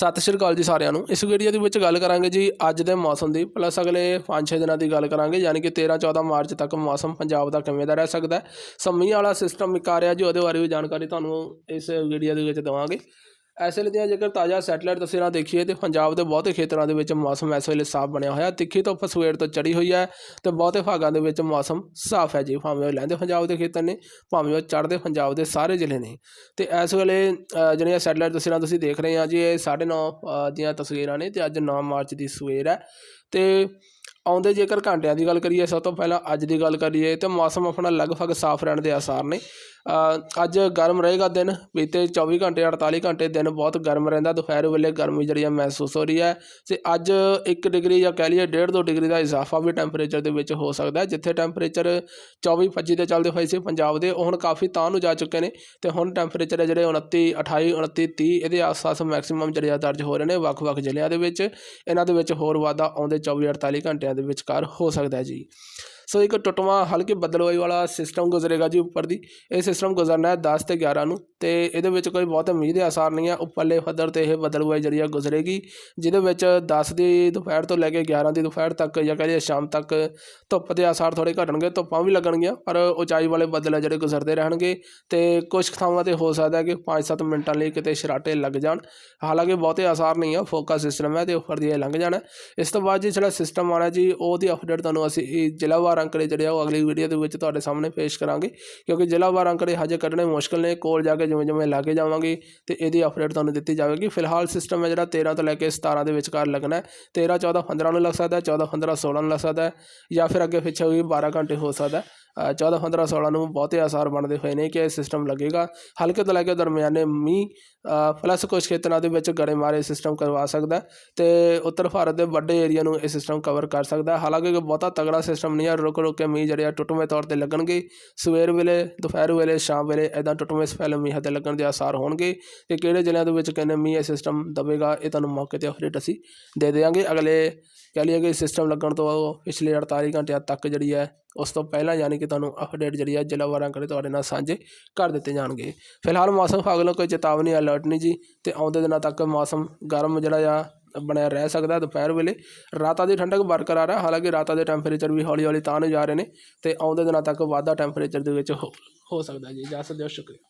ਸਤਿ ਸ਼੍ਰੀ ਅਕਾਲ ਜੀ ਸਾਰਿਆਂ ਨੂੰ। ਇਸ ਵੀਡੀਓ ਦੇ ਵਿੱਚ ਗੱਲ ਕਰਾਂਗੇ ਜੀ ਅੱਜ ਦੇ ਮੌਸਮ ਦੀ। ਪਲੱਸ ਅਗਲੇ 5-6 ਦਿਨਾਂ ਦੀ ਗੱਲ ਕਰਾਂਗੇ, ਯਾਨੀ ਕਿ 13-14 ਮਾਰਚ ਤੱਕ ਮੌਸਮ ਪੰਜਾਬ ਦਾ ਕਿਵੇਂ ਦਾ ਰਹਿ ਸਕਦਾ ਹੈ। ਸੰਮੀ ਵਾਲਾ ਸਿਸਟਮ ਇੱਕ ਆ ਰਿਹਾ ਜੀ, ਉਹਦੇ ਬਾਰੇ ਵੀ ਜਾਣਕਾਰੀ ਤੁਹਾਨੂੰ ਇਸ ਵੀਡੀਓ ਦੇ ਵਿੱਚ ਦੇਵਾਂਗੇ। ਇਸ ਵੇਲੇ ਦੀਆਂ ਜੇਕਰ ਤਾਜ਼ਾ ਸੈਟਲਾਈਟ ਤਸਵੀਰਾਂ ਦੇਖੀਏ, ਤੇ ਪੰਜਾਬ ਦੇ ਬਹੁਤੇ ਖੇਤਰਾਂ ਦੇ ਵਿੱਚ ਮੌਸਮ ਇਸ ਵੇਲੇ ਸਾਫ਼ ਬਣਿਆ ਹੋਇਆ। ਤਿੱਖੀ ਧੁੱਪ ਸਵੇਰ ਤੋਂ ਚੜੀ ਹੋਈ ਹੈ ਤੇ ਬਹੁਤੇ ਭਾਗਾਂ ਦੇ ਵਿੱਚ ਮੌਸਮ ਸਾਫ਼ ਹੈ ਜੀ। ਭਾਵੇਂ ਉਹ ਲੈਂਦੇ ਪੰਜਾਬ ਦੇ ਖੇਤਰ ਨੇ, ਭਾਵੇਂ ਉਹ ਚੜ੍ਹਦੇ ਪੰਜਾਬ ਦੇ ਸਾਰੇ ਜ਼ਿਲ੍ਹੇ ਨੇ। ਤੇ ਇਸ ਵੇਲੇ ਜਿਹੜੀਆਂ ਸੈਟਲਾਈਟ ਤਸਵੀਰਾਂ ਤੁਸੀਂ ਦੇਖ ਰਹੇ ਆ ਜੀ, ਇਹ 9:30 ਦੀਆਂ ਤਸਵੀਰਾਂ ਨੇ ਤੇ ਅੱਜ 9 ਮਾਰਚ ਦੀ ਸਵੇਰ ਹੈ। ਤੇ ਆਉਂਦੇ ਜੇਕਰ ਘੰਟਿਆਂ ਦੀ ਗੱਲ ਕਰੀਏ, ਸਭ ਤੋਂ ਪਹਿਲਾਂ ਅੱਜ ਦੀ ਗੱਲ ਕਰੀਏ, ਤੇ ਮੌਸਮ ਆਪਣਾ ਲਗਭਗ ਸਾਫ਼ ਰਹਿਣ ਦੇ ਆਸਾਰ ਨੇ। ਅੱਜ ਗਰਮ ਰਹੇਗਾ ਦਿਨ, ਬੀਤੇ 24 ਘੰਟੇ 48 ਘੰਟੇ ਦਿਨ ਬਹੁਤ ਗਰਮ ਰਹਿੰਦਾ, ਦੁਪਹਿਰ ਵੇਲੇ ਗਰਮੀ ਜਿਹੜੀ ਆ ਮਹਿਸੂਸ ਹੋ ਰਹੀ ਹੈ। ਤੇ ਅੱਜ 1 ਡਿਗਰੀ ਜਾਂ ਕਹਿ ਲਈਏ 1.5 2 ਡਿਗਰੀ ਦਾ ਇਜ਼ਾਫਾ ਵੀ ਟੈਂਪਰੇਚਰ ਦੇ ਵਿੱਚ ਹੋ ਸਕਦਾ ਜਿੱਥੇ ਟੈਂਪਰੇਚਰ 24 25 ਦੇ ਚੱਲਦੇ ਹੋਏ ਸੀ ਪੰਜਾਬ ਦੇ, ਉਹ ਹੁਣ ਕਾਫੀ ਤਾਂ ਨੂੰ ਜਾ ਚੁੱਕੇ ਨੇ ਤੇ ਹੁਣ ਟੈਂਪਰੇਚਰ ਹੈ ਜਿਹੜੇ 29 28 29 30 ਇਹਦੇ ਆਸ-ਪਾਸ ਮੈਕਸਿਮਮ ਜਿਹੜੇ ਆ ਦਰਜ ਹੋ ਰਹੇ ਨੇ ਵੱਖ-ਵੱਖ ਜ਼ਿਲ੍ਹਿਆਂ ਦੇ ਵਿੱਚ। ਇਹਨਾਂ ਦੇ ਵਿੱਚ ਹੋਰ ਵਾਧਾ ਆਉਂਦੇ 24 48 ਘੰਟਿਆਂ ਦੇ ਵਿਚਕਾਰ ਹੋ ਸਕਦਾ ਜੀ। ਸੋ ਇੱਕ ਟੁੱਟਵਾਂ ਹਲਕੇ ਬਦਲਵਾਈ ਵਾਲਾ ਸਿਸਟਮ ਗੁਜ਼ਰੇਗਾ ਜੀ ਉੱਪਰ ਦੀ। ਇਹ ਸਿਸਟਮ ਗੁਜ਼ਰਨਾ ਹੈ 10 ਤੇ 11 ਨੂੰ ਤੇ ਇਹਦੇ ਵਿੱਚ ਕੋਈ ਬਹੁਤ ਮੀਂਹ ਦੇ ਆਸਾਰ ਨਹੀਂ ਆ ਉੱਪਰਲੇ ਪੱਧਰ ਤੇ ਇਹ ਬਦਲਵਾਈ ਜਿਹੜੀ ਆ ਗੁਜ਼ਰੇਗੀ, ਜਿਹਦੇ ਵਿੱਚ 10 ਦੀ ਦੁਪਹਿਰ ਤੋਂ ਲੈ ਕੇ 11 ਦੀ ਦੁਪਹਿਰ ਤੱਕ ਜਾਂ ਕਹਿੰਦੇ ਸ਼ਾਮ ਤੱਕ ਧੁੱਪ ਦੇ ਆਸਾਰ ਥੋੜੇ ਘਟਣਗੇ, ਧੁੱਪਾਂ ਵੀ ਲੱਗਣਗੀਆਂ, ਪਰ ਉਚਾਈ ਵਾਲੇ ਬੱਦਲ ਆ ਜਿਹੜੇ ਗੁਜ਼ਰਦੇ ਰਹਿਣਗੇ ਤੇ ਕੁਝ ਥਾਵਾਂ ਤੇ ਹੋ ਸਕਦਾ ਕਿ 5-7 ਮਿੰਟਾਂ ਲਈ ਕਿਤੇ ਸ਼ਰਾਟੇ ਲੱਗ ਜਾਣ। ਹਾਲਾਂਕਿ ਬਹੁਤੇ ਆਸਾਰ ਨਹੀਂ ਆ ਫੋਕਸ ਸਿਸਟਮ ਹੈ ਤੇ ਉੱਪਰ ਦੀ ਇਹ ਲੰਘ ਜਾਣਾ ਇਸ ਤੋਂ ਬਾਅਦ ਜੀ ਜਿਹੜਾ ਸਿਸਟਮ ਆਣਾ ਜੀ, ਉਹਦੀ ਅਪਡੇਟ ਤੁਹਾਨੂੰ ਅਸੀਂ ਜ਼ਿਲ੍ਹਾਵਾਰ ਜ਼ਿਲ੍ਹਾਵਾਰ ਅੰਕੜੇ ਜਿਹੜੇ ਆ ਉਹ ਅਗਲੀ ਵੀਡੀਓ ਦੇ ਵਿੱਚ ਤੁਹਾਡੇ ਸਾਹਮਣੇ ਪੇਸ਼ ਕਰਾਂਗੇ। ਕਿਉਂਕਿ ਜ਼ਿਲ੍ਹਾਵਾਰ ਅੰਕੜੇ ਹਜੇ ਕੱਢਣੇ ਮੁਸ਼ਕਲ ਨੇ ਕੋਲ ਜਾ ਕੇ ਜਿਵੇਂ ਜਿਵੇਂ ਲਾਗੇ ਜਾਵਾਂਗੇ ਤੇ ਇਹਦੀ ਅਪਡੇਟ ਤੁਹਾਨੂੰ ਦਿੱਤੀ ਜਾਵੇਗੀ। ਫਿਲਹਾਲ ਸਿਸਟਮ ਹੈ ਜਿਹੜਾ 13 ਤੋਂ ਲੈ ਕੇ 17 ਦੇ ਵਿਚਕਾਰ ਲੱਗਣਾ ਹੈ। 13 14 15 ਨੂੰ ਲੱਗ ਸਕਦਾ ਹੈ 14 15 16 ਨੂੰ ਲੱਗ ਸਕਦਾ ਹੈ ਜਾਂ ਫਿਰ ਅੱਗੇ ਪਿੱਛੇ ਵੀ 12 ਘੰਟੇ ਹੋ ਸਕਦਾ ਹੈ। ਅ, 14 15 16 ਨੂੰ ਬਹੁਤੇ ਆਸਾਰ ਬਣਦੇ ਹੋਏ ਨੇ ਕਿ ਇਹ ਸਿਸਟਮ ਲੱਗੇਗਾ। ਹਲਕੇ ਤੋਂ ਲੈ ਕੇ ਦਰਮਿਆਨੇ ਮੀਂਹ ਪਲੱਸ ਕੁਝ ਖੇਤਰਾਂ ਦੇ ਵਿੱਚ ਗੜੇ ਮਾਰੇ ਸਿਸਟਮ ਕਰਵਾ ਸਕਦਾ ਹੈ ਤੇ ਉੱਤਰ ਭਾਰਤ ਦੇ ਵੱਡੇ ਏਰੀਆ ਨੂੰ ਇਹ ਸਿਸਟਮ ਕਵਰ ਕਰ ਸਕਦਾ ਹਾਲਾਂਕਿ ਬਹੁਤਾ ਤਗੜਾ ਸਿਸਟਮ ਨਹੀਂ ਹੈ ਰੁਕ ਰੁਕ ਕੇ ਮੀਂਹ ਜਿਹੜੇ ਆ ਟੁੱਟਵੇਂ ਤੌਰ ਤੇ ਲੱਗਣਗੇ। ਸਵੇਰ ਵੇਲੇ, ਦੁਪਹਿਰ ਵੇਲੇ, ਸ਼ਾਮ ਵੇਲੇ ਐਦਾਂ ਟੁੱਟਵੇਂ ਸਪੈਲ ਮੀਂਹ ਤੇ ਲੱਗਣ ਦੇ ਆਸਾਰ ਹੋਣਗੇ ਤੇ ਕਿਹੜੇ ਜ਼ਿਲ੍ਹਿਆਂ ਦੇ ਵਿੱਚ ਕਿੰਨੇ ਮੀਂਹ ਇਹ ਸਿਸਟਮ ਦਵੇਗਾ, ਇਹ ਤੁਹਾਨੂੰ ਮੌਕੇ ਤੇ ਅਪਡੇਟ ਅਸੀਂ ਦੇ ਦੇਵਾਂਗੇ ਅਗਲੇ ਕਹਿ ਲਈਏ ਕਿ ਸਿਸਟਮ ਲੱਗਣ ਤੋਂ ਪਿਛਲੇ 48 ਘੰਟਿਆਂ ਤੱਕ ਜਿਹੜੀ ਹੈ, ਉਸ ਤੋਂ ਪਹਿਲਾਂ ਯਾਨੀ ਕਿ ਤੁਹਾਨੂੰ ਅਪਡੇਟ ਜਿਹੜੀ ਹੈ ਜ਼ਿਲ੍ਹਾਵਾਰਾਂ ਕਰੇ ਤੁਹਾਡੇ ਨਾਲ ਸਾਂਝੇ ਕਰ ਦਿੱਤੇ ਜਾਣਗੇ। ਫਿਲਹਾਲ ਮੌਸਮ ਵਿਭਾਗ ਵੱਲੋਂ ਕੋਈ ਚੇਤਾਵਨੀ ਅਲਰਟ ਨਹੀਂ ਜੀ ਤੇ ਆਉਂਦੇ ਦਿਨਾਂ ਤੱਕ ਮੌਸਮ ਗਰਮ ਜਿਹੜਾ ਆ ਬਣਿਆ ਰਹਿ ਸਕਦਾ ਦੁਪਹਿਰ ਵੇਲੇ। ਰਾਤਾਂ ਦੀ ਠੰਡਕ ਬਰਕਰਾਰ ਹੈ। ਹਾਲਾਂਕਿ ਰਾਤਾਂ ਦੇ ਟੈਂਪਰੇਚਰ ਵੀ ਹੌਲੀ ਹੌਲੀ ਤਾਂ ਨੂੰ ਜਾ ਰਹੇ ਨੇ ਅਤੇ ਆਉਂਦੇ ਦਿਨਾਂ ਤੱਕ ਵਾਧਾ ਟੈਂਪਰੇਚਰ ਦੇ ਵਿੱਚ ਹੋ ਹੋ ਸਕਦਾ ਜੀ। ਇਜਾਜ਼ਤ ਦਿਓ ਸ਼ੁਕਰੀਆ।